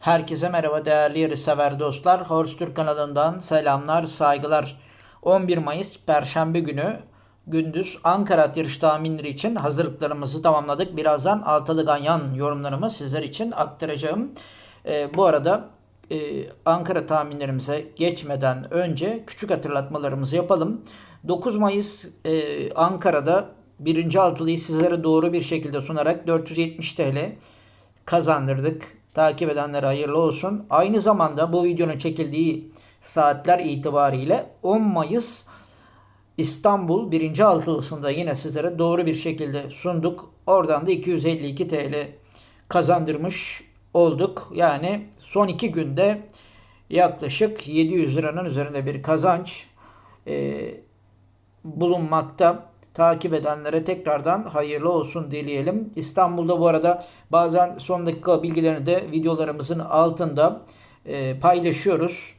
Herkese merhaba değerli yarışsever dostlar. Horse Türk kanalından selamlar, saygılar. 11 Mayıs Perşembe günü gündüz Ankara yarış tahminleri için hazırlıklarımızı tamamladık. Birazdan altılı ganyan yorumlarımı sizler için aktaracağım. Ee, bu arada e, Ankara tahminlerimize geçmeden önce küçük hatırlatmalarımızı yapalım. 9 Mayıs e, Ankara'da birinci altılıyı sizlere doğru bir şekilde sunarak 470 TL kazandırdık. Takip edenlere hayırlı olsun. Aynı zamanda bu videonun çekildiği saatler itibariyle 10 Mayıs İstanbul 1. altılısında yine sizlere doğru bir şekilde sunduk. Oradan da 252 TL kazandırmış olduk. Yani son iki günde yaklaşık 700 liranın üzerinde bir kazanç e, bulunmakta. Takip edenlere tekrardan hayırlı olsun dileyelim. İstanbul'da bu arada bazen son dakika bilgilerini de videolarımızın altında e, paylaşıyoruz.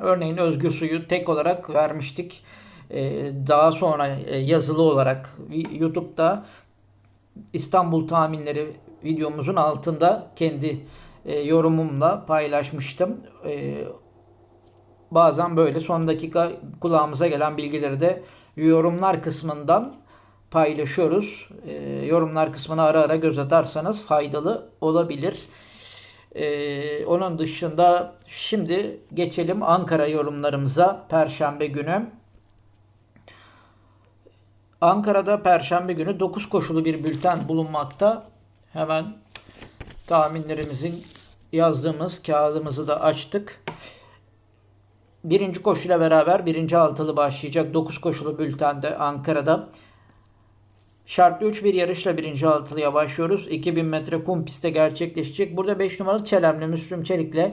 Örneğin Özgür Su'yu tek olarak vermiştik. E, daha sonra e, yazılı olarak YouTube'da İstanbul tahminleri videomuzun altında kendi e, yorumumla paylaşmıştım. E, bazen böyle son dakika kulağımıza gelen bilgileri de yorumlar kısmından paylaşıyoruz. E, yorumlar kısmına ara ara göz atarsanız faydalı olabilir. E, onun dışında şimdi geçelim Ankara yorumlarımıza Perşembe günü. Ankara'da Perşembe günü 9 koşulu bir bülten bulunmakta. Hemen tahminlerimizin yazdığımız kağıdımızı da açtık. Birinci koşuyla beraber birinci altılı başlayacak. 9 koşulu bültende Ankara'da. Şartlı 3 bir yarışla birinci altılıya başlıyoruz. 2000 metre kum pistte gerçekleşecek. Burada 5 numaralı Çelemli Müslüm Çelik'le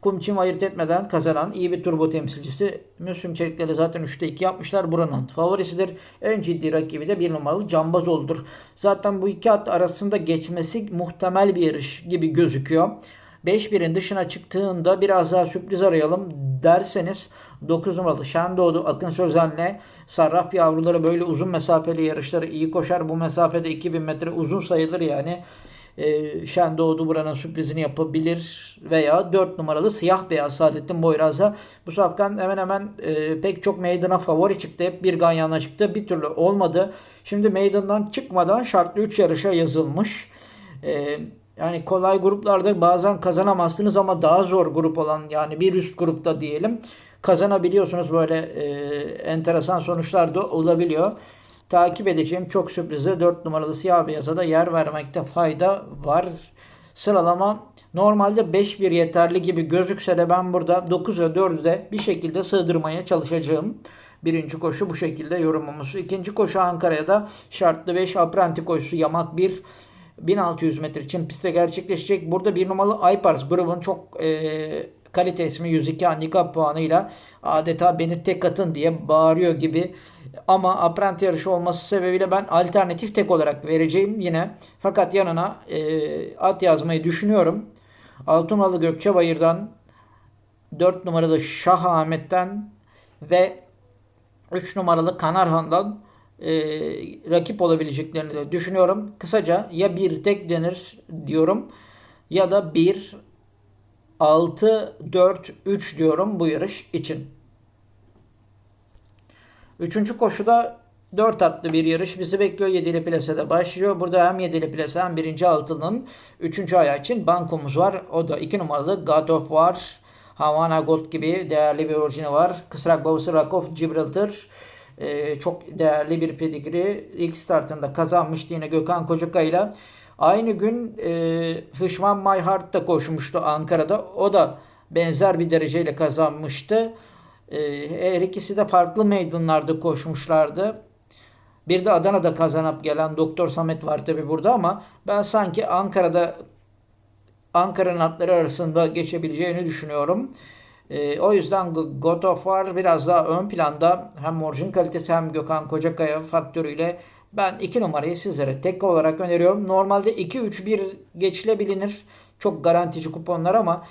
kum çim ayırt etmeden kazanan iyi bir turbo temsilcisi. Müslüm Çelik'le de zaten 3'te 2 yapmışlar. Buranın favorisidir. En ciddi rakibi de 1 numaralı Cambazoğlu'dur. Zaten bu iki at arasında geçmesi muhtemel bir yarış gibi gözüküyor. 5-1'in dışına çıktığında biraz daha sürpriz arayalım derseniz 9 numaralı Şendoğdu Akın Sözen'le Sarraf yavruları böyle uzun mesafeli yarışları iyi koşar. Bu mesafede 2000 metre uzun sayılır yani. Ee, Şendoğdu buranın sürprizini yapabilir veya 4 numaralı siyah beyaz Saadettin Boyraz'a bu safkan hemen hemen e, pek çok meydana favori çıktı. Hep bir ganyana çıktı. Bir türlü olmadı. Şimdi meydandan çıkmadan şartlı 3 yarışa yazılmış. Eee yani kolay gruplarda bazen kazanamazsınız ama daha zor grup olan yani bir üst grupta diyelim kazanabiliyorsunuz böyle e, enteresan sonuçlar da olabiliyor. Takip edeceğim çok sürprize 4 numaralı siyah beyaza da yer vermekte fayda var. Sıralama normalde 5-1 yeterli gibi gözükse de ben burada 9 ve 4'ü de bir şekilde sığdırmaya çalışacağım. Birinci koşu bu şekilde yorumumuz. İkinci koşu Ankara'ya da şartlı 5 apranti koşusu yamak 1 1600 metre için pistte gerçekleşecek. Burada bir numaralı Aypars grubun çok e, kalite ismi 102 handikap puanıyla adeta beni tek atın diye bağırıyor gibi. Ama apprenti yarışı olması sebebiyle ben alternatif tek olarak vereceğim yine. Fakat yanına e, at yazmayı düşünüyorum. Altınalı Gökçebayır'dan 4 numaralı Şah Ahmet'ten ve 3 numaralı Kanarhan'dan e, rakip olabileceklerini de düşünüyorum. Kısaca ya bir tek denir diyorum ya da 1 6 4 3 diyorum bu yarış için. Üçüncü koşuda 4 atlı bir yarış bizi bekliyor. 7'li plasede başlıyor. Burada hem 7'li plase hem 1. altının 3. ayağı için bankomuz var. O da 2 numaralı God of War. Havana Gold gibi değerli bir orijini var. Kısrak babası Rakov Gibraltar e, çok değerli bir pedigri. ilk startında kazanmıştı yine Gökhan Kocakay'la. Aynı gün e, Hışman Mayhart da koşmuştu Ankara'da. O da benzer bir dereceyle kazanmıştı. E, her ikisi de farklı meydanlarda koşmuşlardı. Bir de Adana'da kazanıp gelen Doktor Samet var tabi burada ama ben sanki Ankara'da Ankara'nın atları arasında geçebileceğini düşünüyorum. E, o yüzden God of War biraz daha ön planda hem orijin kalitesi hem Gökhan Kocakaya faktörüyle ben 2 numarayı sizlere tek olarak öneriyorum. Normalde 2-3-1 geçilebilir. Çok garantici kuponlar ama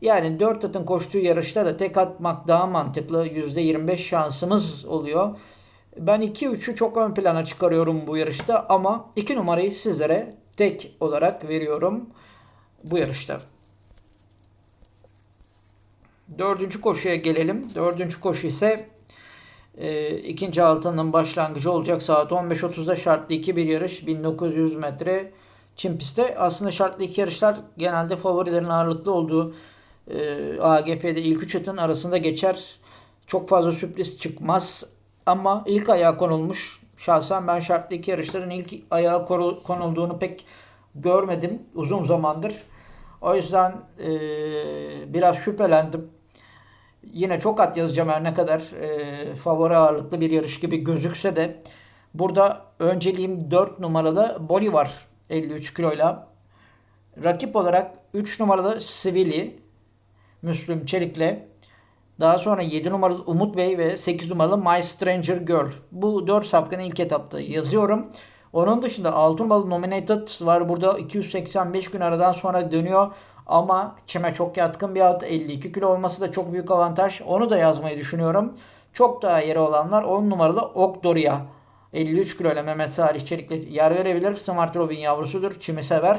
yani 4 atın koştuğu yarışta da tek atmak daha mantıklı. %25 şansımız oluyor. Ben 2-3'ü çok ön plana çıkarıyorum bu yarışta ama 2 numarayı sizlere tek olarak veriyorum bu yarışta. Dördüncü koşuya gelelim. Dördüncü koşu ise e, ikinci altının başlangıcı olacak saat 15.30'da şartlı 2 bir yarış 1900 metre çim pistte. Aslında şartlı iki yarışlar genelde favorilerin ağırlıklı olduğu e, AGF'de ilk üç atın arasında geçer. Çok fazla sürpriz çıkmaz ama ilk ayağa konulmuş. Şahsen ben şartlı iki yarışların ilk ayağa konulduğunu pek görmedim uzun zamandır. O yüzden e, biraz şüphelendim. Yine çok at yazacağım her ne kadar e, favori ağırlıklı bir yarış gibi gözükse de burada önceliğim 4 numaralı Boli var 53 kiloyla. Rakip olarak 3 numaralı Sivili Müslüm Çelik'le daha sonra 7 numaralı Umut Bey ve 8 numaralı My Stranger Girl. Bu 4 safkanı ilk etapta yazıyorum. Onun dışında 6 numaralı Nominated var. Burada 285 gün aradan sonra dönüyor. Ama çime çok yatkın bir at. 52 kilo olması da çok büyük avantaj. Onu da yazmayı düşünüyorum. Çok daha yeri olanlar 10 numaralı Okdoria. 53 kilo ile Mehmet Salih Çelik'le yer verebilir. Smart Robin yavrusudur. Çimi sever.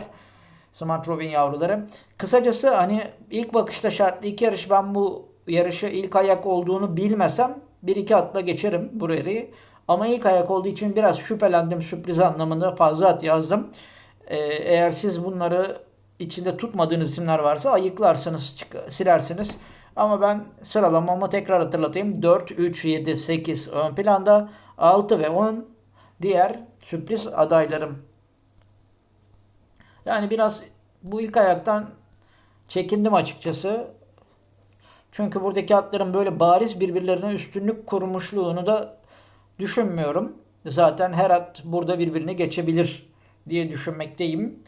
Smart Robin yavruları. Kısacası hani ilk bakışta şartlı iki yarış ben bu yarışı ilk ayak olduğunu bilmesem bir iki atla geçerim bu yarıyı. Ama ilk ayak olduğu için biraz şüphelendim sürpriz anlamında fazla at yazdım. Ee, eğer siz bunları içinde tutmadığınız isimler varsa ayıklarsınız, silersiniz. Ama ben sıralamamı tekrar hatırlatayım. 4, 3, 7, 8 ön planda. 6 ve 10 diğer sürpriz adaylarım. Yani biraz bu ilk ayaktan çekindim açıkçası. Çünkü buradaki atların böyle bariz birbirlerine üstünlük kurmuşluğunu da düşünmüyorum. Zaten her at burada birbirini geçebilir diye düşünmekteyim.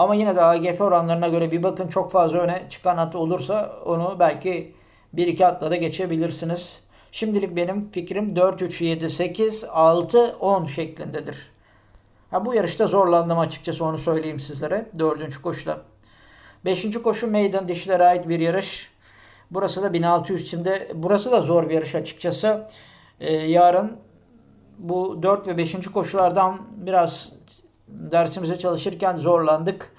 Ama yine de AGF oranlarına göre bir bakın çok fazla öne çıkan at olursa onu belki 1-2 atla da geçebilirsiniz. Şimdilik benim fikrim 4, 3, 7, 8, 6, 10 şeklindedir. Ha, bu yarışta zorlandım açıkçası onu söyleyeyim sizlere. Dördüncü koşuda. Beşinci koşu meydan dişlere ait bir yarış. Burası da 1600 içinde. Burası da zor bir yarış açıkçası. Ee, yarın bu 4 ve 5. koşulardan biraz dersimize çalışırken zorlandık.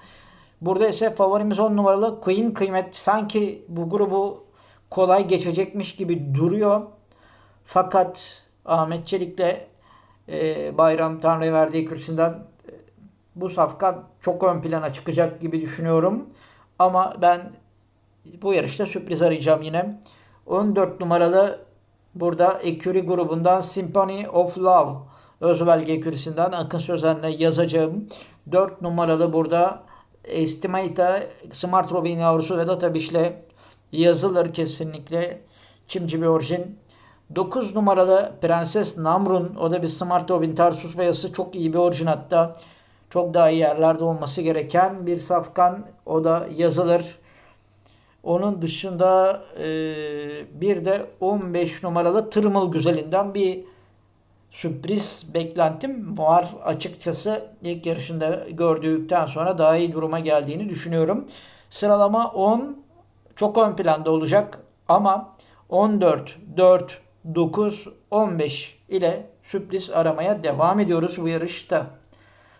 Burada ise favorimiz 10 numaralı Queen Kıymet. Sanki bu grubu kolay geçecekmiş gibi duruyor. Fakat Ahmet Çelik'le e, Bayram Tanrı'ya verdiği kürsüden e, bu safkan çok ön plana çıkacak gibi düşünüyorum. Ama ben bu yarışta sürpriz arayacağım yine. 14 numaralı burada Eküri grubundan Symphony of Love Özbelge Ekürisi'nden Akın Sözen'le yazacağım. 4 numaralı burada Estimata Smart Robin yavrusu Vedat Abiş'le yazılır kesinlikle. Çimci bir orijin. 9 numaralı Prenses Namrun. O da bir Smart Robin Tarsus beyası. Çok iyi bir orijin hatta. Çok daha iyi yerlerde olması gereken bir safkan. O da yazılır. Onun dışında e, bir de 15 numaralı Tırmıl Güzelinden bir sürpriz beklentim var açıkçası. ilk yarışında gördükten sonra daha iyi duruma geldiğini düşünüyorum. Sıralama 10 çok ön planda olacak ama 14, 4, 9, 15 ile sürpriz aramaya devam ediyoruz bu yarışta.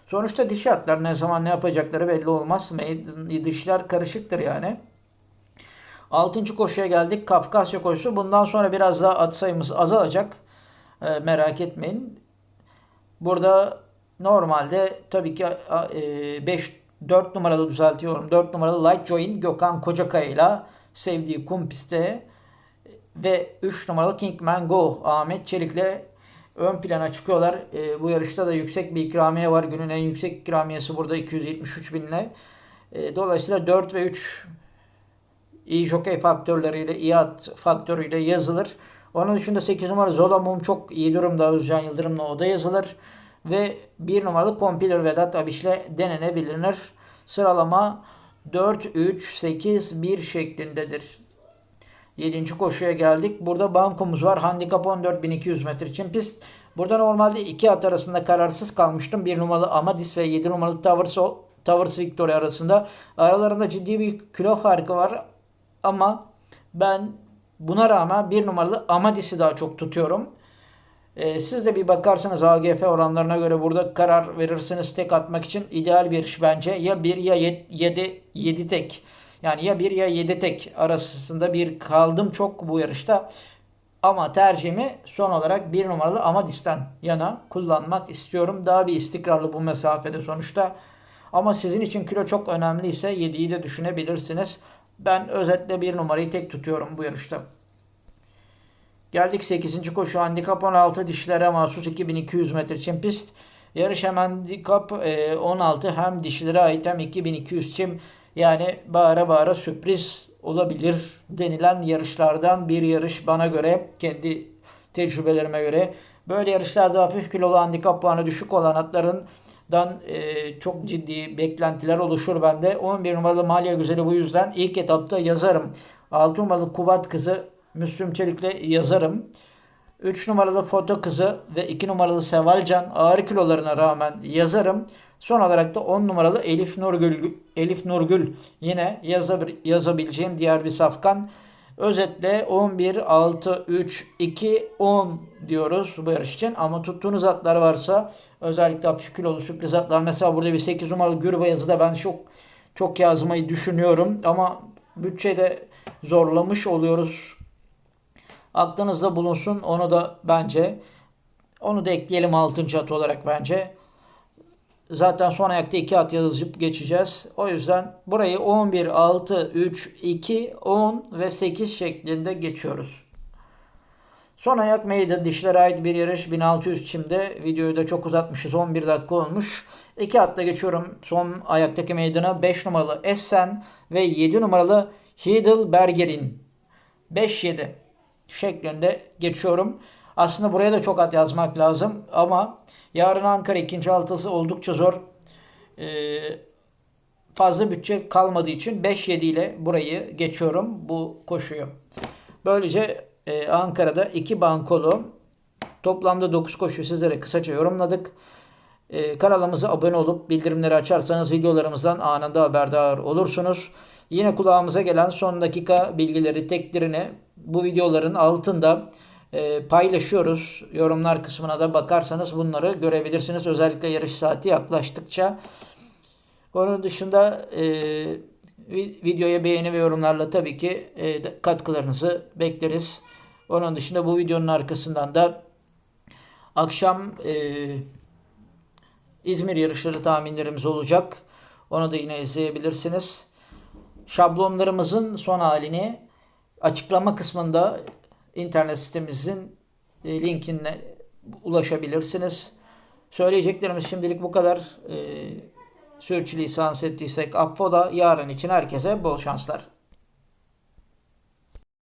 Sonuçta dişi atlar ne zaman ne yapacakları belli olmaz. Dişler karışıktır yani. Altıncı koşuya geldik. Kafkasya koşusu. Bundan sonra biraz daha at sayımız azalacak. E, merak etmeyin. Burada normalde tabii ki 5 e, 4 numaralı düzeltiyorum. 4 numaralı Light Join Gökhan Kocakaya ile sevdiği kum pistte ve 3 numaralı Kingman Go Ahmet Çelik'le ön plana çıkıyorlar. E, bu yarışta da yüksek bir ikramiye var. Günün en yüksek ikramiyesi burada 273 binle. E, dolayısıyla 4 ve 3 iyi jockey faktörleriyle, iyi at faktörüyle yazılır. Onun dışında 8 numara Zola Mum çok iyi durumda Özcan Yıldırım'la o da yazılır. Ve 1 numaralı Compiler Vedat Abiş'le denenebilir. Sıralama 4, 3, 8, 1 şeklindedir. 7. koşuya geldik. Burada bankomuz var. Handikap 14.200 metre için pist. Burada normalde iki at arasında kararsız kalmıştım. 1 numaralı Amadis ve 7 numaralı Towers, Towers Victory arasında. Aralarında ciddi bir kilo farkı var. Ama ben buna rağmen bir numaralı Amadis'i daha çok tutuyorum. Ee, siz de bir bakarsanız AGF oranlarına göre burada karar verirsiniz tek atmak için ideal bir iş bence. Ya 1 ya 7 7 tek. Yani ya bir ya yedi tek arasında bir kaldım çok bu yarışta. Ama tercihimi son olarak bir numaralı Amadis'ten yana kullanmak istiyorum. Daha bir istikrarlı bu mesafede sonuçta. Ama sizin için kilo çok önemliyse 7'yi de düşünebilirsiniz. Ben özetle bir numarayı tek tutuyorum bu yarışta. Geldik 8. koşu handikap 16 dişilere mahsus 2200 metre çim pist. Yarış hem handikap e, 16 hem dişilere ait hem 2200 çim. Yani bağıra bağıra sürpriz olabilir denilen yarışlardan bir yarış bana göre kendi tecrübelerime göre. Böyle yarışlarda hafif kilolu handikap puanı düşük olan atlarından e, çok ciddi beklentiler oluşur bende. 11 numaralı Malya Güzeli bu yüzden ilk etapta yazarım. 6 numaralı Kubat Kızı Müslüm Çelik'le yazarım. 3 numaralı Foto Kızı ve 2 numaralı Sevalcan ağır kilolarına rağmen yazarım. Son olarak da 10 numaralı Elif Nurgül, Elif Nurgül yine yazabil, yazabileceğim diğer bir safkan. Özetle 11, 6, 3, 2, 10 diyoruz bu yarış için. Ama tuttuğunuz atlar varsa özellikle hafif kilolu sürpriz atlar. Mesela burada bir 8 numaralı Gürva yazıda ben çok çok yazmayı düşünüyorum. Ama bütçede zorlamış oluyoruz. Aklınızda bulunsun. Onu da bence onu da ekleyelim 6. at olarak bence. Zaten son ayakta 2 at yazıp geçeceğiz. O yüzden burayı 11, 6, 3, 2, 10 ve 8 şeklinde geçiyoruz. Son ayak meydan dişlere ait bir yarış 1600 çimde. Videoyu da çok uzatmışız 11 dakika olmuş. 2 atla geçiyorum son ayaktaki meydana 5 numaralı Essen ve 7 numaralı Heidelberger'in 5-7 şeklinde geçiyorum. Aslında buraya da çok at yazmak lazım ama yarın Ankara ikinci altısı oldukça zor. Ee, fazla bütçe kalmadığı için 5-7 ile burayı geçiyorum bu koşuyu. Böylece e, Ankara'da 2 bankolu toplamda 9 koşu sizlere kısaca yorumladık. E, kanalımıza abone olup bildirimleri açarsanız videolarımızdan anında haberdar olursunuz. Yine kulağımıza gelen son dakika bilgileri teklerini bu videoların altında e, paylaşıyoruz. Yorumlar kısmına da bakarsanız bunları görebilirsiniz. Özellikle yarış saati yaklaştıkça. Onun dışında e, videoya beğeni ve yorumlarla tabii ki e, katkılarınızı bekleriz. Onun dışında bu videonun arkasından da akşam e, İzmir yarışları tahminlerimiz olacak. Onu da yine izleyebilirsiniz. Şablonlarımızın son halini açıklama kısmında internet sitemizin e, linkine ulaşabilirsiniz. Söyleyeceklerimiz şimdilik bu kadar. E, sürçülisan ettiysek affola. Yarın için herkese bol şanslar.